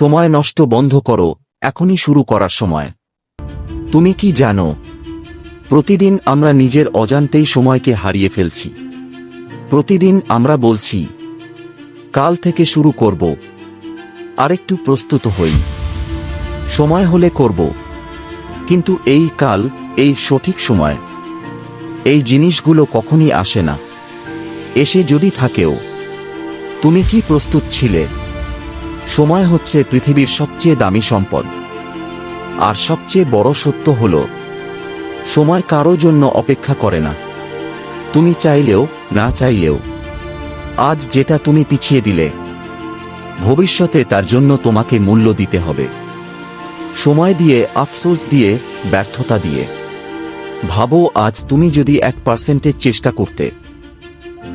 সময় নষ্ট বন্ধ করো, এখনই শুরু করার সময়। তুমি কি জানো? প্রতিদিন আমরা নিজের অজান্তেই সময়কে হারিয়ে ফেলছি। প্রতিদিন আমরা বলছি, কাল থেকে শুরু করব। আরেকটু প্রস্তুত হই। সময় হলে করব। কিন্তু এই কাল, এই সঠিক সময়, এই জিনিসগুলো কখনই আসে না। এসে যদি থাকেও, তুমি কি প্রস্তুত ছিলে? সময় হচ্ছে পৃথিবীর সবচেয়ে দামি সম্পদ। আর সবচেয়ে বড় সত্য হল, সময় কারও জন্য অপেক্ষা করে না। তুমি চাইলেও না চাইলেও। আজ যেটা তুমি পিছিয়ে দিলে, ভবিষ্যতে তার জন্য তোমাকে মূল্য দিতে হবে। সময় দিয়ে, আফসোস দিয়ে, ব্যর্থতা দিয়ে। ভাবো আজ তুমি যদি এক পার্সেন্টেজ চেষ্টা করতে,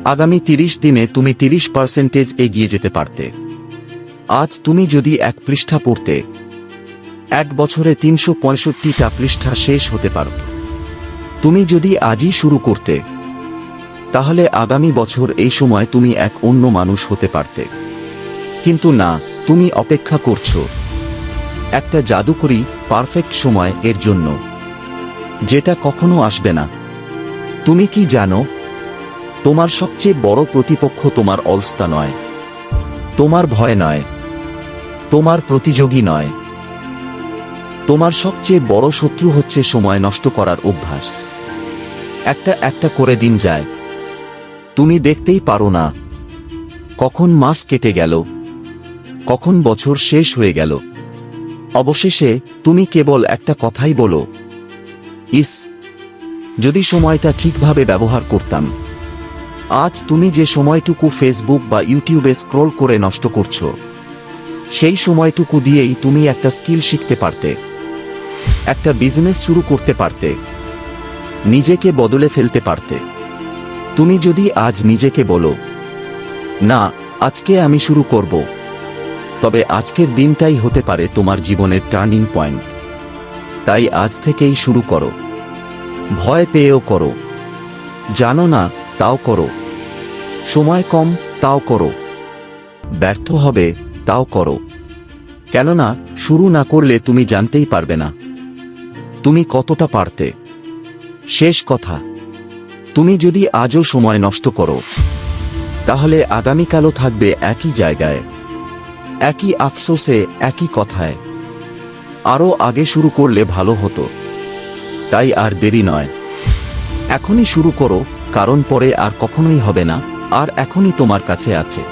আগামী তিরিশ দিনে তুমি তিরিশ পার্সেন্টেজ এগিয়ে যেতে পারতে। আজ তুমি যদি এক পৃষ্ঠা পড়তে, এক বছরে তিনশো পঁয়ষট্টিটা পৃষ্ঠা শেষ হতে পারত তুমি যদি আজই শুরু করতে, তাহলে আগামী বছর এই সময় তুমি এক অন্য মানুষ হতে পারতে। কিন্তু না, তুমি অপেক্ষা করছ। একটা জাদুকরি পারফেক্ট সময় এর জন্য। যেটা কখনো আসবে না। তুমি কি জানো, তোমার সবচেয়ে বড় প্রতিপক্ষ তোমার অলস্তা নয়। তোমার ভয় নয়। তোমার প্রতিযোগী নয়। তোমার সবচেয়ে বড় শত্রু হচ্ছে সময় নষ্ট করার অভ্যাস। একটা একটা করে দিন যায়। তুমি দেখতেই পারো না। কখন মাস কেটে গেল। কখন বছর শেষ হয়ে গেল। অবশেষে তুমি কেবল একটা কথাই বলো, ইস, যদি সময়টা ঠিকভাবে ব্যবহার করতাম, আজ তুমি যে সময়টুকু ফেসবুক বা ইউটিউবে স্ক্রল করে নষ্ট করছ সেই সময়টুকু দিয়েই তুমি একটা স্কিল শিখতে পারতে। একটা বিজনেস শুরু করতে পারতে। নিজেকে বদলে ফেলতে পারতে। তুমি যদি আজ নিজেকে বলো, না, আজকে আমি শুরু করব। তবে আজকের দিনটাই হতে পারে তোমার জীবনের টার্নিং পয়েন্ট। তাই আজ থেকেই শুরু করো। ভয় পেয়েও করো। জানো না, তাও করো। সময় কম, তাও করো। ব্যর্থ হবে তাও করো। কেননা, শুরু না করলে তুমি জানতেই পারবে না। তুমি কতটা পারতে? শেষ কথা, তুমি যদি আজও সময় নষ্ট করো, তাহলে আগামীকালও থাকবে একই জায়গায়, একই আফসোসে, একই কথায়। আরও আগে শুরু করলে ভালো হতো। তাই আর দেরি নয়। এখনই শুরু করো, কারণ পরে আর কখনোই হবে না, আর এখনই তোমার কাছে আছে।